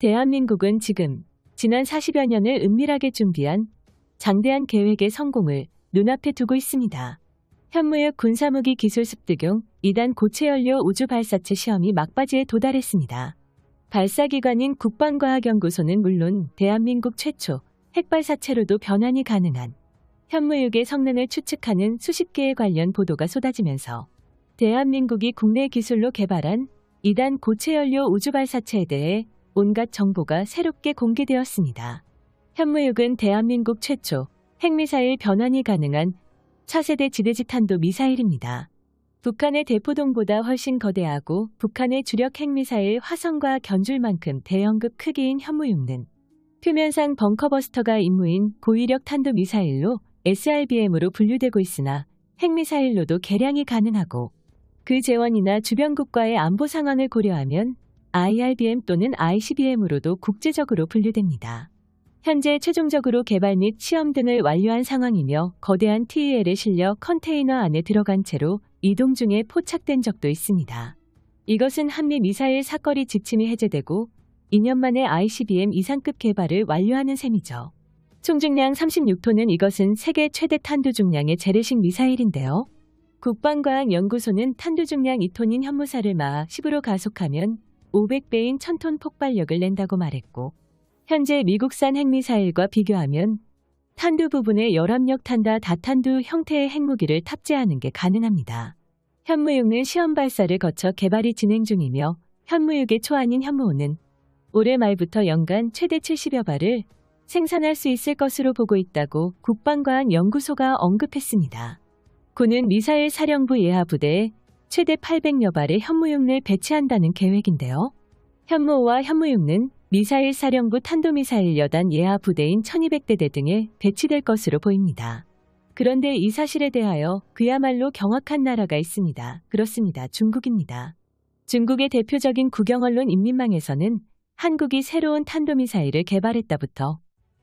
대한민국은 지금 지난 40여 년을 은밀하게 준비한 장대한 계획의 성공을 눈앞에 두고 있습니다. 현무역 군사무기 기술 습득용 2단 고체연료 우주발사체 시험이 막바지에 도달했습니다. 발사기관인 국방과학연구소는 물론 대한민국 최초 핵발사체로도 변환이 가능한 현무육의 성능을 추측하는 수십 개의 관련 보도가 쏟아지면서 대한민국이 국내 기술로 개발한 2단 고체연료 우주발사체에 대해 온갖 정보가 새롭게 공개되었습니다. 현무육은 대한민국 최초 핵미사일 변환이 가능한 차세대 지대지 탄도 미사일입니다. 북한의 대포동보다 훨씬 거대하고 북한의 주력 핵미사일 화성과 견줄 만큼 대형급 크기인 현무육는 표면상 벙커버스터가 임무인 고위력 탄도 미사일로 SRBM으로 분류되고 있으나 핵미사일로도 개량이 가능하고 그 재원이나 주변국과의 안보 상황을 고려하면 IRBM 또는 ICBM으로도 국제적으로 분류됩니다. 현재 최종적으로 개발 및 시험 등을 완료한 상황이며 거대한 TEL에 실려 컨테이너 안에 들어간 채로 이동 중에 포착된 적도 있습니다. 이것은 한미 미사일 사거리 지침이 해제되고 2년 만에 ICBM 이상급 개발을 완료하는 셈이죠. 총중량 36톤은 이것은 세계 최대 탄두 중량의 재래식 미사일인데요. 국방과학연구소는 탄두 중량 2톤인 현무사를 마하 10으로 가속하면 500배인 1000톤 폭발력을 낸다고 말했고 현재 미국산 핵미사일과 비교하면 탄두 부분에 열압력 탄다 다탄두 형태의 핵무기를 탑재하는 게 가능합니다. 현무육은 시험 발사를 거쳐 개발이 진행 중이며 현무육의 초안인 현무호는 올해 말부터 연간 최대 70여 발을 생산할 수 있을 것으로 보고 있다고 국방과학연구소가 언급했습니다. 군은 미사일 사령부 예하 부대에 최대 800여 발의 현무육을 배치한다는 계획인데요. 현무호와 현무육은 미사일 사령부 탄도미사일 여단 예하 부대인 1200대대 등에 배치될 것으로 보입니다. 그런데 이 사실에 대하여 그야말로 경악한 나라가 있습니다. 그렇습니다. 중국입니다. 중국의 대표적인 국영언론 인민망에서는 한국이 새로운 탄도미사일을 개발했다부터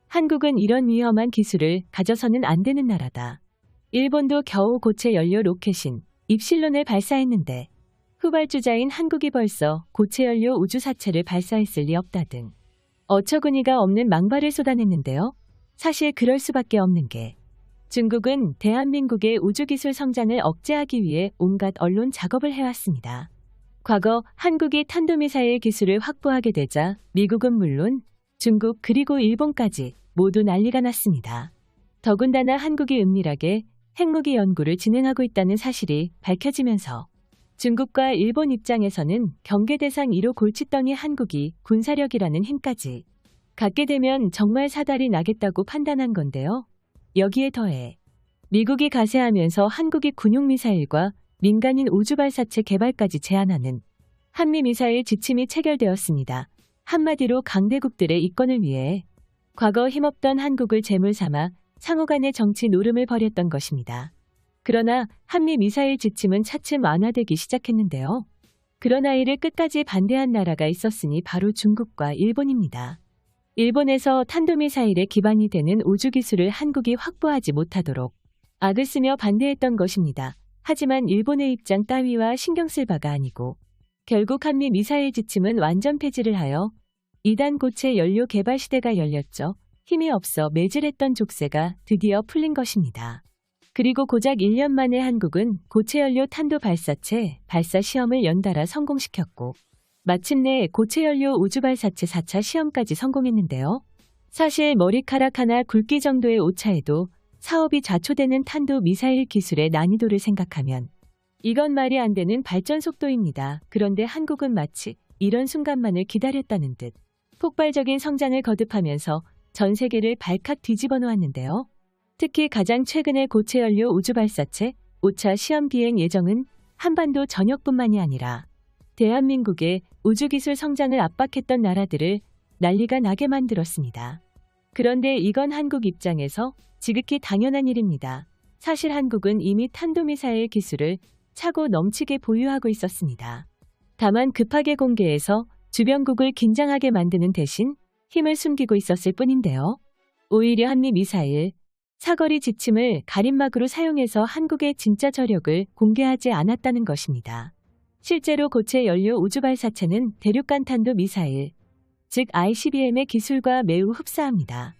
한국은 이런 위험한 기술을 가져서는 안 되는 나라다. 일본도 겨우 고체 연료 로켓인 입실론을 발사했는데 후발주자인 한국이 벌써 고체 연료 우주사체를 발사했을 리 없다 등 어처구니가 없는 망발을 쏟아냈는데요. 사실 그럴 수밖에 없는 게 중국은 대한민국의 우주기술 성장을 억제하기 위해 온갖 언론 작업을 해왔습니다. 과거 한국이 탄도미사일 기술을 확보하게 되자 미국은 물론 중국 그리고 일본까지 모두 난리가 났습니다. 더군다나 한국이 은밀하게 핵무기 연구를 진행하고 있다는 사실이 밝혀지면서 중국과 일본 입장에서는 경계 대상 1호 골칫덩이 한국이 군사력이라는 힘까지 갖게 되면 정말 사달이 나겠다고 판단한 건데요. 여기에 더해 미국이 가세하면서 한국이 군용미사일과 민간인 우주발사체 개발까지 제한하는 한미미사일 지침이 체결되었습니다. 한마디로 강대국들의 이권을 위해 과거 힘없던 한국을 제물 삼아 상호 간의 정치 노름을 벌였던 것입니다. 그러나 한미 미사일 지침은 차츰 완화되기 시작했는데요. 그러나 이를 끝까지 반대한 나라가 있었으니 바로 중국과 일본입니다. 일본에서 탄도미사일의 기반이 되는 우주 기술을 한국이 확보하지 못하도록 악을 쓰며 반대했던 것입니다. 하지만 일본의 입장 따위와 신경 쓸 바가 아니고 결국 한미 미사일 지침은 완전 폐지를 하여 2단 고체 연료 개발 시대가 열렸죠. 힘이 없어 매질했던 족쇄가 드디어 풀린 것입니다. 그리고 고작 1년 만에 한국은 고체연료 탄도 발사체 발사 시험을 연달아 성공시켰고 마침내 고체연료 우주발사체 4차 시험까지 성공했는데요. 사실 머리카락 하나 굵기 정도의 오차에도 사업이 좌초되는 탄도 미사일 기술의 난이도를 생각하면 이건 말이 안 되는 발전 속도입니다. 그런데 한국은 마치 이런 순간만을 기다렸다는 듯 폭발적인 성장을 거듭하면서 전 세계를 발칵 뒤집어 놓았는데요. 특히 가장 최근의 고체 연료 우주 발사체 5차 시험 비행 예정은 한반도 전역뿐만이 아니라 대한민국의 우주기술 성장을 압박했던 나라들을 난리가 나게 만들었습니다. 그런데 이건 한국 입장에서 지극히 당연한 일입니다. 사실 한국은 이미 탄도미사일 기술을 차고 넘치게 보유하고 있었습니다. 다만 급하게 공개해서 주변국을 긴장하게 만드는 대신 힘을 숨기고 있었을 뿐인데요. 오히려 한미 미사일, 사거리 지침을 가림막으로 사용해서 한국의 진짜 저력을 공개하지 않았다는 것입니다. 실제로 고체 연료 우주발사체는 대륙간 탄도 미사일, 즉 ICBM의 기술과 매우 흡사합니다.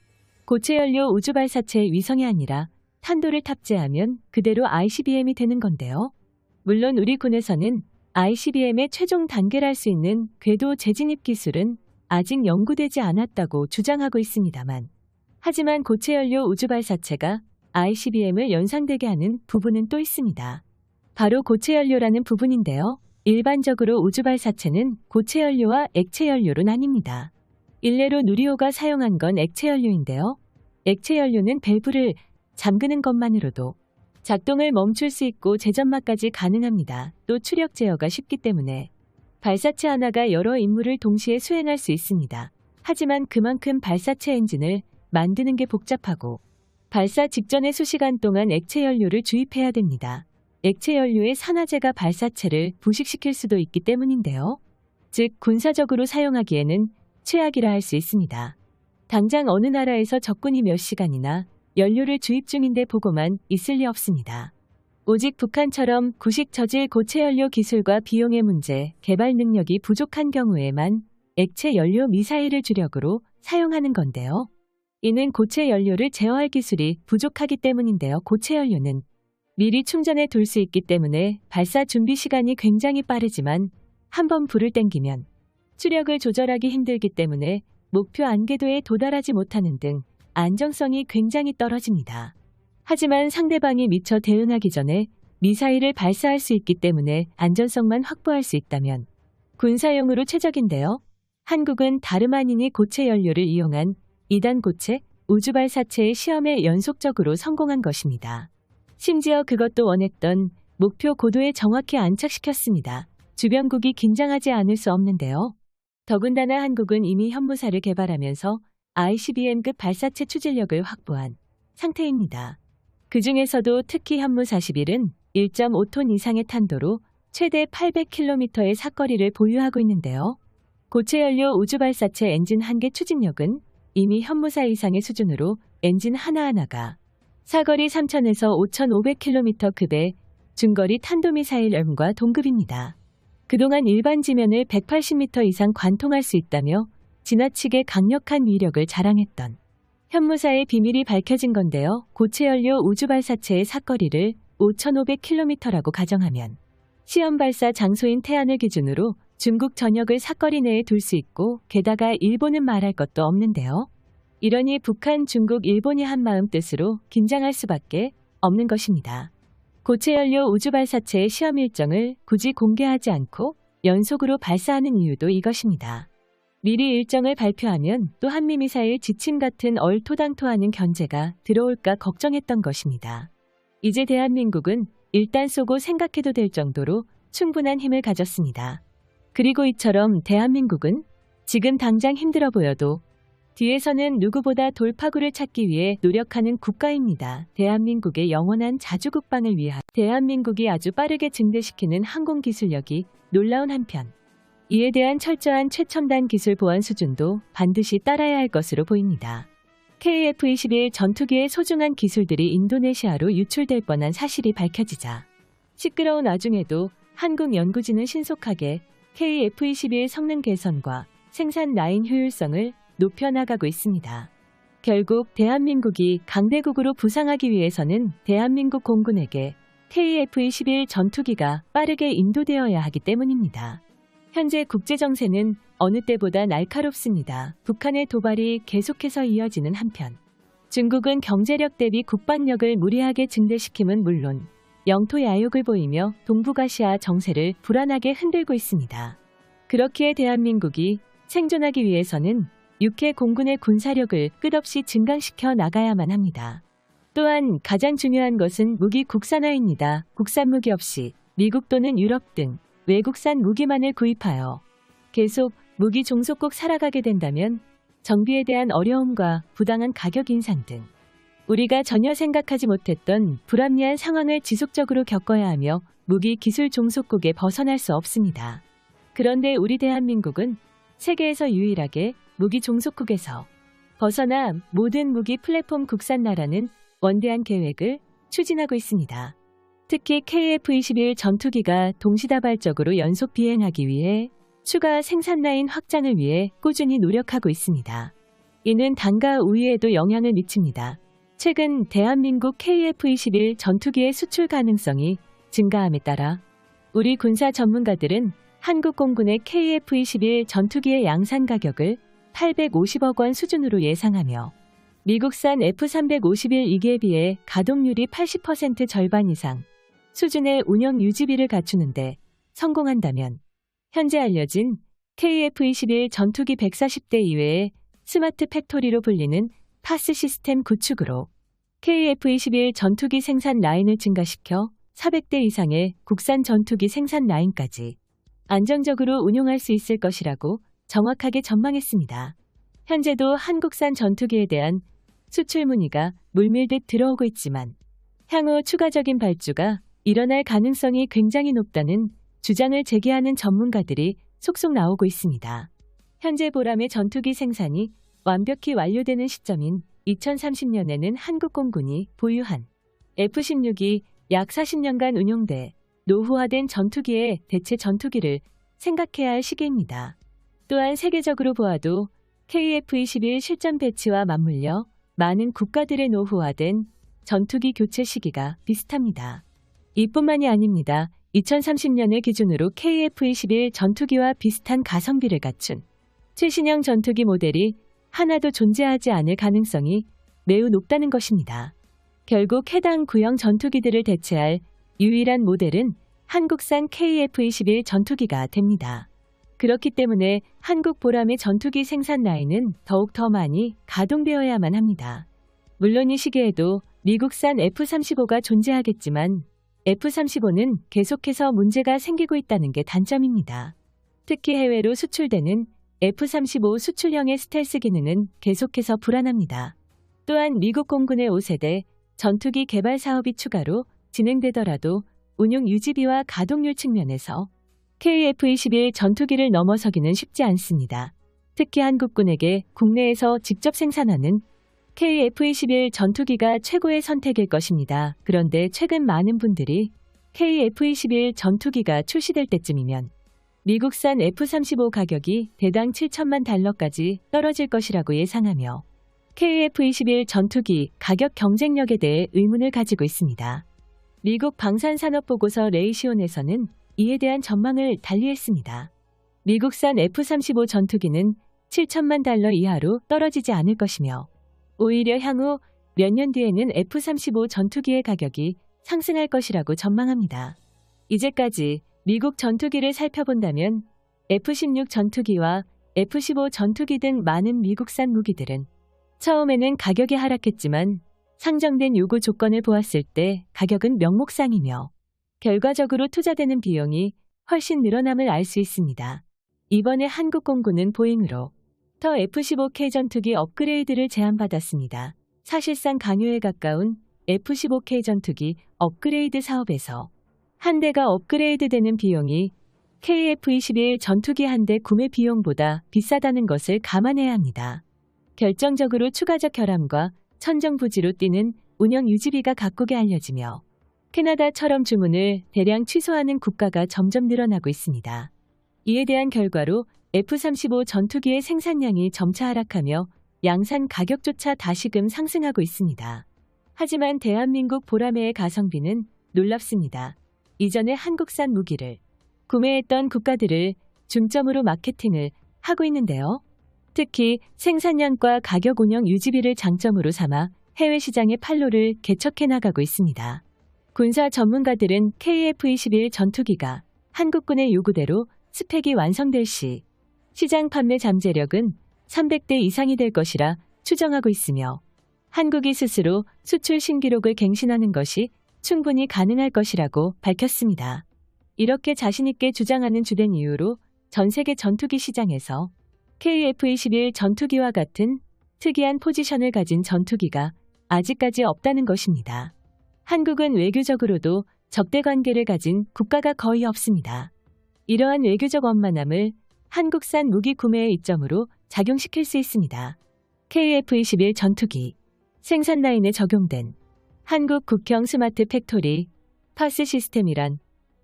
고체 연료 우주 발사체의 위성이 아니라 탄도를 탑재하면 그대로 ICBM이 되는 건데요. 물론 우리 군에서는 ICBM의 최종 단계를 할수 있는 궤도 재진입 기술은 아직 연구되지 않았다고 주장하고 있습니다만 하지만 고체 연료 우주 발사체가 ICBM을 연상되게 하는 부분은 또 있습니다. 바로 고체 연료라는 부분인데요. 일반적으로 우주 발사체는 고체 연료와 액체 연료로 나뉩니다. 일례로 누리호가 사용한 건 액체 연료인데요. 액체 연료는 밸브를 잠그는 것만으로도 작동을 멈출 수 있고 재점마까지 가능합니다. 또 추력 제어가 쉽기 때문에 발사체 하나가 여러 임무를 동시에 수행할 수 있습니다. 하지만 그만큼 발사체 엔진을 만드는 게 복잡하고 발사 직전에 수시간 동안 액체 연료를 주입해야 됩니다. 액체 연료의 산화제가 발사체를 부식시킬 수도 있기 때문인데요. 즉 군사적으로 사용하기에는 최악이라 할 수 있습니다. 당장 어느 나라에서 적군이 몇 시간이나 연료를 주입 중인데 보고만 있을 리 없습니다. 오직 북한처럼 구식 저질 고체 연료 기술과 비용의 문제, 개발 능력이 부족한 경우에만 액체 연료 미사일을 주력으로 사용하는 건데요. 이는 고체 연료를 제어할 기술이 부족하기 때문인데요. 고체 연료는 미리 충전해 둘 수 있기 때문에 발사 준비 시간이 굉장히 빠르지만 한 번 불을 땡기면 추력을 조절하기 힘들기 때문에 목표 안개도에 도달하지 못하는 등 안정성이 굉장히 떨어집니다. 하지만 상대방이 미처 대응하기 전에 미사일을 발사할 수 있기 때문에 안전성만 확보할 수 있다면 군사용으로 최적인데요. 한국은 다름 아니니 고체 연료를 이용한 2단 고체 우주 발사체의 시험에 연속적으로 성공한 것입니다. 심지어 그것도 원했던 목표 고도에 정확히 안착시켰습니다. 주변국이 긴장하지 않을 수 없는데요. 더군다나 한국은 이미 현무사를 개발하면서 ICBM급 발사체 추진력을 확보한 상태입니다. 그 중에서도 특히 현무 41은 1.5톤 이상의 탄도로 최대 800km의 사거리를 보유하고 있는데요. 고체 연료 우주 발사체 엔진 한 개 추진력은 이미 현무사 이상의 수준으로 엔진 하나하나가 사거리 3,000에서 5,500km 급의 중거리 탄도미사일과 동급입니다. 그동안 일반 지면을 180m 이상 관통할 수 있다며 지나치게 강력한 위력을 자랑했던 현무사의 비밀이 밝혀진 건데요. 고체 연료 우주 발사체의 사거리를 5,500km라고 가정하면 시험 발사 장소인 태안을 기준으로 중국 전역을 사거리 내에 둘 수 있고 게다가 일본은 말할 것도 없는데요. 이러니 북한, 중국, 일본이 한마음 뜻으로 긴장할 수밖에 없는 것입니다. 고체 연료 우주 발사체의 시험 일정을 굳이 공개하지 않고 연속으로 발사하는 이유도 이것입니다. 미리 일정을 발표하면 또 한미미사일 지침 같은 얼토당토하는 견제가 들어올까 걱정했던 것입니다. 이제 대한민국은 일단 쏘고 생각해도 될 정도로 충분한 힘을 가졌습니다. 그리고 이처럼 대한민국은 지금 당장 힘들어 보여도 뒤에서는 누구보다 돌파구를 찾기 위해 노력하는 국가입니다. 대한민국의 영원한 자주국방을 위한 대한민국이 아주 빠르게 증대시키는 항공기술력이 놀라운 한편 이에 대한 철저한 최첨단 기술 보안 수준도 반드시 따라야 할 것으로 보입니다. KF-21 전투기의 소중한 기술들이 인도네시아로 유출될 뻔한 사실이 밝혀지자 시끄러운 와중에도 한국 연구진은 신속하게 KF-21 성능 개선과 생산 라인 효율성을 높여나가고 있습니다. 결국 대한민국이 강대국으로 부상하기 위해서는 대한민국 공군에게 KF-21 전투기가 빠르게 인도되어야 하기 때문입니다. 현재 국제 정세는 어느 때보다 날카롭습니다. 북한의 도발이 계속해서 이어지는 한편 중국은 경제력 대비 국방력을 무리하게 증대시킴은 물론 영토 야욕을 보이며 동북아시아 정세를 불안하게 흔들고 있습니다. 그렇기에 대한민국이 생존하기 위해서는 육해 공군의 군사력을 끝없이 증강시켜 나가야만 합니다. 또한 가장 중요한 것은 무기 국산화입니다. 국산 무기 없이 미국 또는 유럽 등 외국산 무기만을 구입하여 계속 무기 종속국 살아가게 된다면 정비에 대한 어려움과 부당한 가격 인상 등 우리가 전혀 생각하지 못했던 불합리한 상황을 지속적으로 겪어야 하며 무기 기술 종속국에 벗어날 수 없습니다. 그런데 우리 대한민국은 세계에서 유일하게 무기 종속국에서 벗어나 모든 무기 플랫폼 국산 나라는 원대한 계획을 추진하고 있습니다. 특히 KF-21 전투기가 동시다발적으로 연속 비행하기 위해 추가 생산 라인 확장을 위해 꾸준히 노력하고 있습니다. 이는 단가 우위에도 영향을 미칩니다. 최근 대한민국 KF-21 전투기의 수출 가능성이 증가함에 따라 우리 군사 전문가들은 한국 공군의 KF-21 전투기의 양산 가격을 850억 원 수준으로 예상하며 미국산 F-351 2기에 비해 가동률이 80% 절반 이상 수준의 운영 유지비를 갖추는데 성공한다면 현재 알려진 KF-21 전투기 140대 이외에 스마트 팩토리로 불리는 파스 시스템 구축으로 KF-21 전투기 생산 라인을 증가시켜 400대 이상의 국산 전투기 생산 라인까지 안정적으로 운용할 수 있을 것이라고 정확하게 전망했습니다. 현재도 한국산 전투기에 대한 수출 문의가 물밀듯 들어오고 있지만 향후 추가적인 발주가 일어날 가능성이 굉장히 높다는 주장을 제기하는 전문가들이 속속 나오고 있습니다. 현재 보람의 전투기 생산이 완벽히 완료되는 시점인 2030년에는 한국 공군이 보유한 F-16이 약 40년간 운용돼 노후화된 전투기의 대체 전투기를 생각해야 할 시기입니다. 또한 세계적으로 보아도 KF-21 실전 배치와 맞물려 많은 국가들의 노후화된 전투기 교체 시기가 비슷합니다. 이뿐만이 아닙니다. 2030년을 기준으로 KF-21 전투기와 비슷한 가성비를 갖춘 최신형 전투기 모델이 하나도 존재하지 않을 가능성이 매우 높다는 것입니다. 결국 해당 구형 전투기들을 대체할 유일한 모델은 한국산 KF-21 전투기가 됩니다. 그렇기 때문에 한국 보람의 전투기 생산 라인은 더욱 더 많이 가동되어야만 합니다. 물론 이 시기에도 미국산 F-35가 존재하겠지만 F-35는 계속해서 문제가 생기고 있다는 게 단점입니다. 특히 해외로 수출되는 F-35 수출형의 스텔스 기능은 계속해서 불안합니다. 또한 미국 공군의 5세대 전투기 개발 사업이 추가로 진행되더라도 운용 유지비와 가동률 측면에서 KF-21 전투기를 넘어서기는 쉽지 않습니다. 특히 한국군에게 국내에서 직접 생산하는 KF-21 전투기가 최고의 선택일 것입니다. 그런데 최근 많은 분들이 KF-21 전투기가 출시될 때쯤이면 미국산 F-35 가격이 대당 7천만 달러까지 떨어질 것이라고 예상하며 KF-21 전투기 가격 경쟁력에 대해 의문을 가지고 있습니다. 미국 방산산업보고서 레이시온에서는 이에 대한 전망을 달리했습니다. 미국산 F-35 전투기는 7천만 달러 이하로 떨어지지 않을 것이며 오히려 향후 몇 년 뒤에는 F-35 전투기의 가격이 상승할 것이라고 전망합니다. 이제까지 미국 전투기를 살펴본다면 F-16 전투기와 F-15 전투기 등 많은 미국산 무기들은 처음에는 가격이 하락했지만 상정된 요구 조건을 보았을 때 가격은 명목상이며 결과적으로 투자되는 비용이 훨씬 늘어남을 알 수 있습니다. 이번에 한국 공군은 보잉으로 더 F-15K 전투기 업그레이드를 제안받았습니다. 사실상 강요에 가까운 F-15K 전투기 업그레이드 사업에서 한 대가 업그레이드 되는 비용이 KF-21 전투기 한 대 구매 비용보다 비싸다는 것을 감안해야 합니다. 결정적으로 추가적 결함과 천정부지로 뛰는 운영 유지비가 각국에 알려지며 캐나다처럼 주문을 대량 취소하는 국가가 점점 늘어나고 있습니다. 이에 대한 결과로 F-35 전투기의 생산량이 점차 하락하며 양산 가격조차 다시금 상승하고 있습니다. 하지만 대한민국 보라매의 가성비는 놀랍습니다. 이전에 한국산 무기를 구매했던 국가들을 중점으로 마케팅을 하고 있는데요. 특히 생산량과 가격 운영 유지비를 장점으로 삼아 해외 시장의 판로를 개척해 나가고 있습니다. 군사 전문가들은 KF-21 전투기가 한국군의 요구대로 스펙이 완성될 시 시장 판매 잠재력은 300대 이상이 될 것이라 추정하고 있으며 한국이 스스로 수출 신기록을 갱신하는 것이 충분히 가능할 것이라고 밝혔습니다. 이렇게 자신있게 주장하는 주된 이유로 전 세계 전투기 시장에서 KF-21 전투기와 같은 특이한 포지션을 가진 전투기가 아직까지 없다는 것입니다. 한국은 외교적으로도 적대 관계를 가진 국가가 거의 없습니다. 이러한 외교적 원만함을 한국산 무기 구매의 이점으로 작용시킬 수 있습니다. KF-21 전투기 생산 라인에 적용된 한국 국형 스마트 팩토리 파스 시스템이란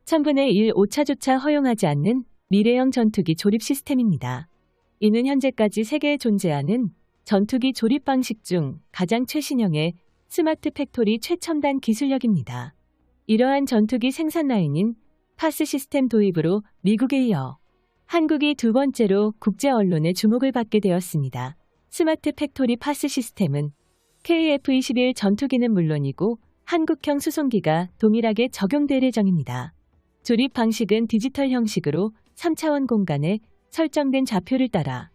1000분의 1 오차조차 허용하지 않는 미래형 전투기 조립 시스템입니다. 이는 현재까지 세계에 존재하는 전투기 조립 방식 중 가장 최신형의 스마트 팩토리 최첨단 기술력입니다. 이러한 전투기 생산 라인인 파스 시스템 도입으로 미국에 이어 한국이 두 번째로 국제 언론의 주목을 받게 되었습니다. 스마트 팩토리 파스 시스템은 KF-21 전투기는 물론이고 한국형 수송기가 동일하게 적용될 예정입니다. 조립 방식은 디지털 형식으로 3차원 공간에 설정된 좌표를 따라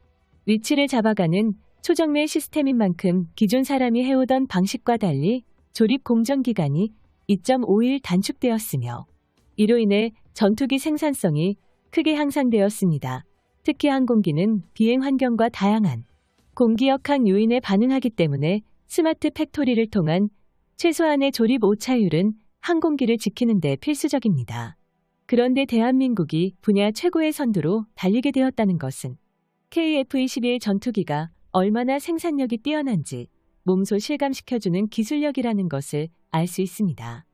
위치를 잡아가는 초정밀 시스템인 만큼 기존 사람이 해오던 방식과 달리 조립 공정 기간이 2.5일 단축되었으며 이로 인해 전투기 생산성이 크게 향상되었습니다. 특히 항공기는 비행 환경과 다양한 공기 역학 요인에 반응하기 때문에 스마트 팩토리를 통한 최소한의 조립 오차율은 항공기를 지키는 데 필수적입니다. 그런데 대한민국이 분야 최고의 선두로 달리게 되었다는 것은 KF-21 전투기가 얼마나 생산력이 뛰어난지 몸소 실감시켜주는 기술력이라는 것을 알 수 있습니다.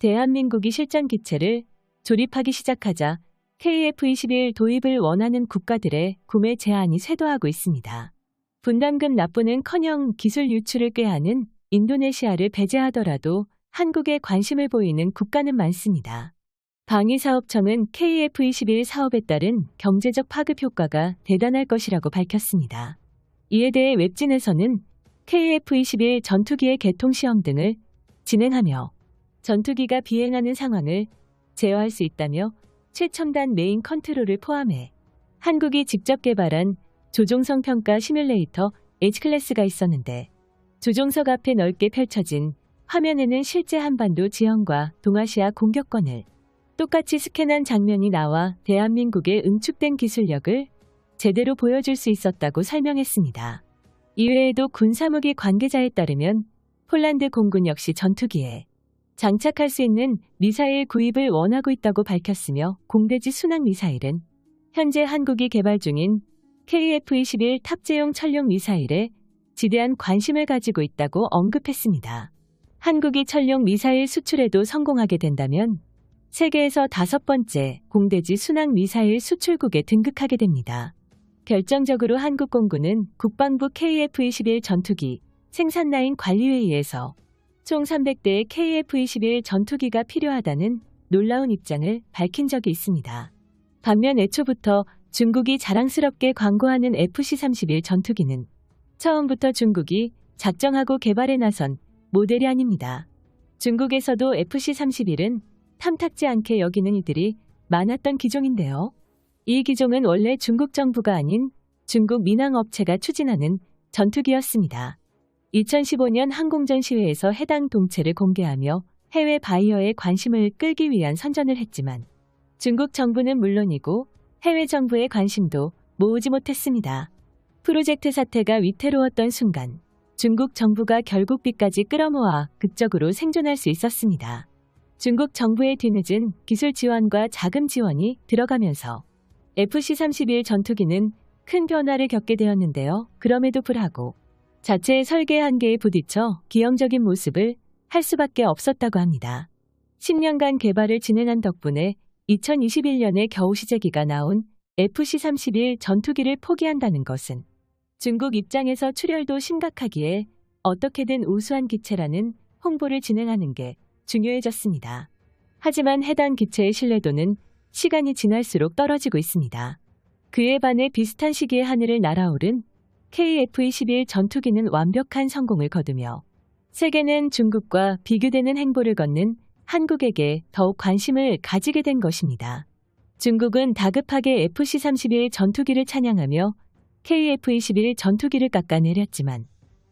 대한민국이 실전 기체를 조립하기 시작하자 KF-21 도입을 원하는 국가들의 구매 제한이 쇄도하고 있습니다. 분담금 납부는 커녕 기술 유출을 꾀하는 인도네시아를 배제하더라도 한국에 관심을 보이는 국가는 많습니다. 방위사업청은 KF-21 사업에 따른 경제적 파급 효과가 대단할 것이라고 밝혔습니다. 이에 대해 웹진에서는 KF-21 전투기의 개통 시험 등을 진행하며 전투기가 비행하는 상황을 제어할 수 있다며 최첨단 메인 컨트롤을 포함해 한국이 직접 개발한 조종성 평가 시뮬레이터 H클래스가 있었는데 조종석 앞에 넓게 펼쳐진 화면에는 실제 한반도 지형과 동아시아 공격권을 똑같이 스캔한 장면이 나와 대한민국의 응축된 기술력을 제대로 보여줄 수 있었다고 설명했습니다. 이외에도 군사무기 관계자에 따르면 폴란드 공군 역시 전투기에 장착할 수 있는 미사일 구입을 원하고 있다고 밝혔으며 공대지 순항 미사일은 현재 한국이 개발 중인 KF-21 탑재용 천룡 미사일에 지대한 관심을 가지고 있다고 언급했습니다. 한국이 천룡 미사일 수출에도 성공하게 된다면 세계에서 다섯 번째 공대지 순항 미사일 수출국에 등극하게 됩니다. 결정적으로 한국 공군은 국방부 KF-21 전투기 생산 라인 관리회의에서 총 300대의 KF-21 전투기가 필요하다는 놀라운 입장을 밝힌 적이 있습니다. 반면 애초부터 중국이 자랑스럽게 광고하는 FC-31 전투기는 처음부터 중국이 작정하고 개발에 나선 모델이 아닙니다. 중국에서도 FC-31은 탐탁지 않게 여기는 이들이 많았던 기종인데요. 이 기종은 원래 중국 정부가 아닌 중국 민항업체가 추진하는 전투기였습니다. 2015년 항공전 시회에서 해당 동체를 공개하며 해외 바이어의 관심을 끌기 위한 선전을 했지만 중국 정부는 물론이고 해외 정부의 관심도 모으지 못했습니다. 프로젝트 사태가 위태로웠던 순간 중국 정부가 결국 비까지 끌어모아 극적으로 생존할 수 있었습니다. 중국 정부의 뒤늦은 기술 지원과 자금 지원이 들어가면서 FC-31 전투기는 큰 변화를 겪게 되었는데요. 그럼에도 불구하고 자체의 설계 한계에 부딪혀 기형적인 모습을 할 수밖에 없었다고 합니다. 10년간 개발을 진행한 덕분에 2021년에 겨우 시제기가 나온 FC-31 전투기를 포기한다는 것은 중국 입장에서 출혈도 심각하기에 어떻게든 우수한 기체라는 홍보를 진행하는 게 중요해졌습니다. 하지만 해당 기체의 신뢰도는 시간이 지날수록 떨어지고 있습니다. 그에 반해 비슷한 시기에 하늘을 날아오른 KF-21 전투기는 완벽한 성공을 거두며 세계는 중국과 비교되는 행보를 걷는 한국에게 더욱 관심을 가지게 된 것입니다. 중국은 다급하게 FC-31 전투기를 찬양하며 KF-21 전투기를 깎아내렸지만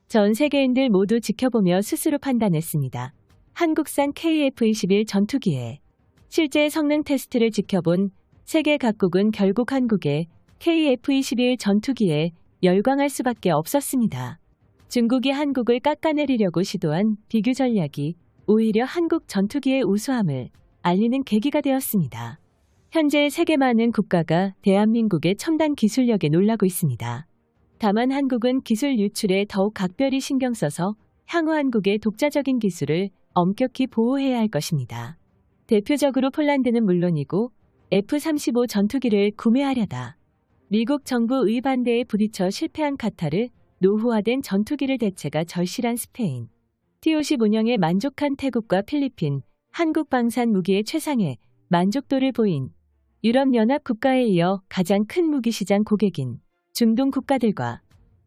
전 세계인들 모두 지켜보며 스스로 판단했습니다. 한국산 KF-21 전투기에 실제 성능 테스트를 지켜본 세계 각국은 결국 한국의 KF-21 전투기에 열광할 수밖에 없었습니다. 중국이 한국을 깎아내리려고 시도한 비교 전략이 오히려 한국 전투기의 우수함을 알리는 계기가 되었습니다. 현재 세계 많은 국가가 대한민국의 첨단 기술력에 놀라고 있습니다. 다만 한국은 기술 유출에 더욱 각별히 신경 써서 향후 한국의 독자적인 기술을 엄격히 보호해야 할 것입니다. 대표적으로 폴란드는 물론이고 F-35 전투기를 구매하려다. 미국 정부 의반대에 부딪혀 실패한 카타르, 노후화된 전투기를 대체가 절실한 스페인. T-50 운영에 만족한 태국과 필리핀, 한국 방산 무기의 최상에 만족도를 보인 유럽연합 국가에 이어 가장 큰 무기시장 고객인 중동 국가들과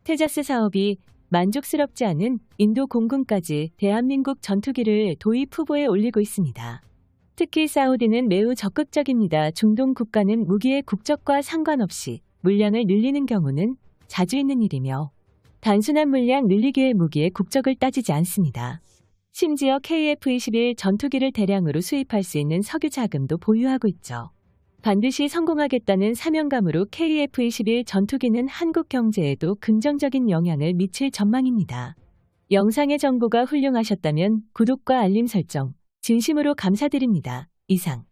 테자스 사업이 만족스럽지 않은 인도 공군까지 대한민국 전투기를 도입 후보에 올리고 있습니다. 특히 사우디는 매우 적극적입니다. 중동 국가는 무기의 국적과 상관없이 물량을 늘리는 경우는 자주 있는 일이며 단순한 물량 늘리기의 무기의 국적을 따지지 않습니다. 심지어 KF-21 전투기를 대량으로 수입할 수 있는 석유 자금도 보유하고 있죠. 반드시 성공하겠다는 사명감으로 KF-21 전투기는 한국 경제에도 긍정적인 영향을 미칠 전망입니다. 영상의 정보가 훌륭하셨다면 구독과 알림 설정 진심으로 감사드립니다. 이상